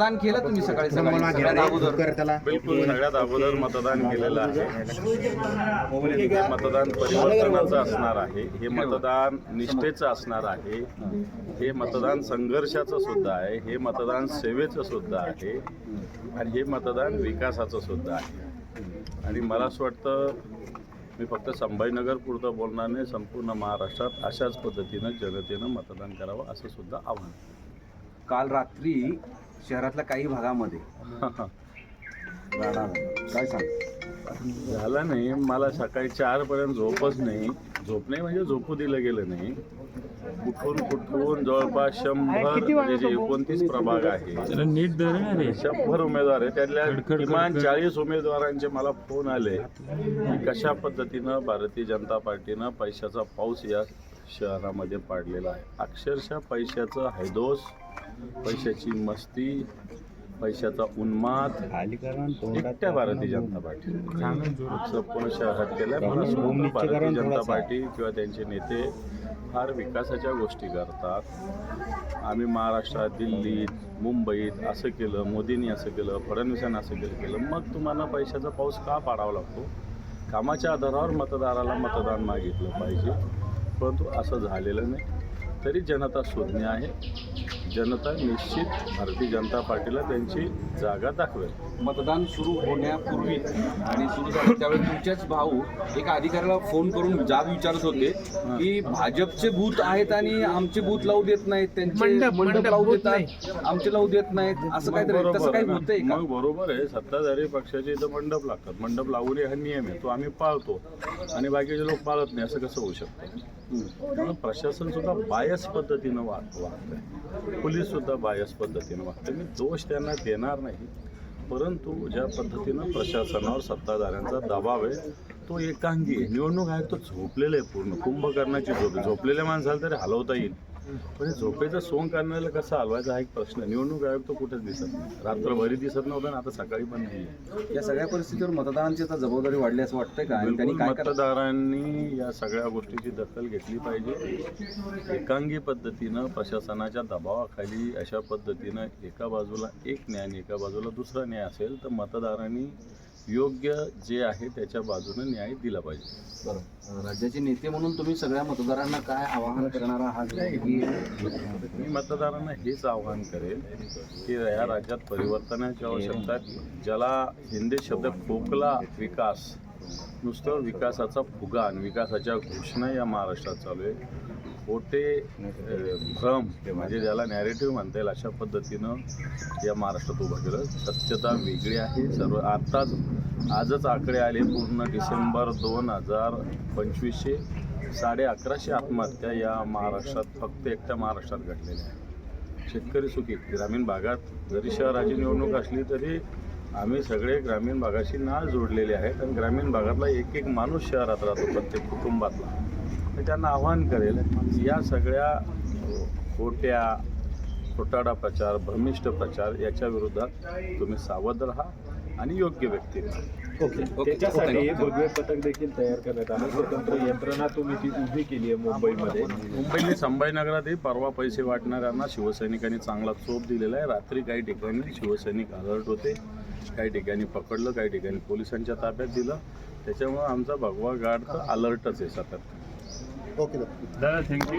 मतदान केलं तुम्ही सकाळी सगळ्यात अगोदर? त्याला बिलकुल सगळ्यात अगोदर मतदान केलेलं आहे. हे मतदान परिवर्तनाचं असणार आहे. हे मतदान निष्ठेचं असणार आहे. हे मतदान संघर्षाचं सुद्धा आहे. हे मतदान सेवेचं सुद्धा आहे. आणि हे मतदान विकासाचं सुद्धा आहे. आणि मला असं वाटतं मी फक्त संभाजीनगर पुरतं बोलणार नाही संपूर्ण महाराष्ट्रात अशाच पद्धतीनं जनतेनं मतदान करावं असं सुद्धा आव्हान काल रात्री शहरातल्या काही भागामध्ये. काय सांग? झालं नाही. मला सकाळी चारपर्यंत झोपच नाही. झोप नाही म्हणजे झोपू दिलं गेलं नाही. कुठून कुठून जवळपास शंभर म्हणजे जे एकोणतीस प्रभाग आहे. नीट शंभर उमेदवार आहे. त्यातल्या किमान चाळीस उमेदवारांचे मला फोन आले. की कशा पद्धतीनं भारतीय जनता पार्टीनं पैशाचा पाऊस या शहरामध्ये पाडलेला आहे? अक्षरशः पैशाचं हैदोस पैशाची मस्ती पैशाचा उन्माद. एकट्या भारतीय जनता पार्टी. संपूर्ण शहरात केल्या वाटतं भारतीय जनता पार्टी किंवा त्यांचे नेते फार विकासाच्या गोष्टी करतात. आम्ही महाराष्ट्रात दिल्लीत मुंबईत असं केलं मोदींनी असं केलं फडणवीसांनी असं केलं केलं. मग तुम्हाला पैशाचा पाऊस का पाडावा लागतो? कामाच्या आधारावर मतदाराला मतदान मागितलं पाहिजे. परंतु असं झालेलं नाही. तरी जनता शोधणे आहे. जनता निश्चित भारतीय जनता पार्टीला त्यांची जागा दाखवेल. मतदान सुरू होण्यापूर्वी आणि सुरू झालं त्यावेळी तुमचेच भाऊ एका अधिकाऱ्याला फोन करून जाब विचारत होते की भाजपचे बूथ आहेत आणि आमचे बूथ लावू देत नाहीत त्यांचे मंडप- लावू देतात आमचे लावू देत नाहीत असं बरोबर तसं काही. होतंय का? मग बरोबर आहे सत्ताधारी पक्षाचे इथं मंडप लागतात. मंडप लावू नये हा नियम आहे तो आम्ही पाळतो. आणि बाकीचे लोक पाळत नाही असं कसं होऊ शकतं? त्यामुळे प्रशासन सुद्धा बायस पद्धतीनं वाग वागतंय. पोलीस सुद्धा बायस पद्धतीनं वागतंय. मी दोष त्यांना देणार नाही. परंतु ज्या पद्धतीनं प्रशासनावर सत्ताधाऱ्यांचा दबाव आहे तो एकांगी आहे. निवडणूक आयोग तो झोपलेला आहे पूर्ण. कुंभकर्णाची झोप झोपलेल्या माणसाला तरी हलवता येईल. पण झोपेचं सोंग करण्याला कसं हलवायचा हा एक प्रश्न. निवडणूक आयोग तो कुठेच दिसत नाही. रात्रभरी दिसत नव्हता आणि आता सकाळी पण नाही या सगळ्या परिस्थितीवर मतदारांची आता जबाबदारी वाढली असं वाटतंय का? आणि त्यांनी काय मतदारांनी या सगळ्या गोष्टीची दखल घेतली पाहिजे. एकांगी पद्धतीनं प्रशासनाच्या दबावाखाली अशा पद्धतीनं एका बाजूला एक न्याय आणि एका बाजूला दुसरा न्याय असेल तर मतदारांनी योग्य जे आहे त्याच्या बाजूने न्याय दिला पाहिजे. बरं. राज्याचे नेते म्हणून तुम्ही सगळ्या मतदारांना काय आवाहन करणार आहात? की मी मतदारांना हेच आवाहन करेल की या राज्यात परिवर्तनाची आवश्यकता आहे. ज्याला हिंदी शब्द खोकला विकास नुसतं विकासाचा फुगा आणि विकासाच्या घोषणा या महाराष्ट्रात चालू आहे खोटे भ्रम म्हणजे ज्याला नॅरेटिव्ह म्हणता येईल अशा पद्धतीनं या महाराष्ट्रात उभं केलं. सत्यता वेगळी आहे. सर्व आत्ताच आजच आकडे आले पूर्ण डिसेंबर दोन हजार पंचवीसशे. साडे अकराशे आत्महत्या या महाराष्ट्रात फक्त एकट्या महाराष्ट्रात घडलेल्या आहेत. शेतकरी सुखी. ग्रामीण भागात जरी शहराची निवडणूक असली तरी आम्ही सगळे ग्रामीण भागाशी नाळ जोडलेले आहेत. आणि ग्रामीण भागातला एक एक माणूस शहरात राहतो प्रत्येक कुटुंबातला. मी त्यांना आवाहन करेल या सगळ्या खोट्या खोटाडा प्रचार भ्रमिष्ट प्रचार याच्या विरोधात तुम्ही सावध राहा आणि योग्य व्यक्ती. ओके त्याच्यासाठी भव्य पथक देखील तयार करण्यात आलं. स्वतंत्र यंत्रणा तुम्ही ती उभी केली आहे मुंबईमध्ये. मुंबईने संभाजीनगरातही परवा पैसे वाटणाऱ्यांना शिवसैनिकांनी चांगला चोप दिलेला आहे. रात्री काही ठिकाणी शिवसैनिक अलर्ट होते. काही ठिकाणी पकडलं काही ठिकाणी पोलिसांच्या ताब्यात दिलं. त्याच्यामुळं आमचा भगवा गार्ड तर अलर्टच आहे सतत. Okay thank you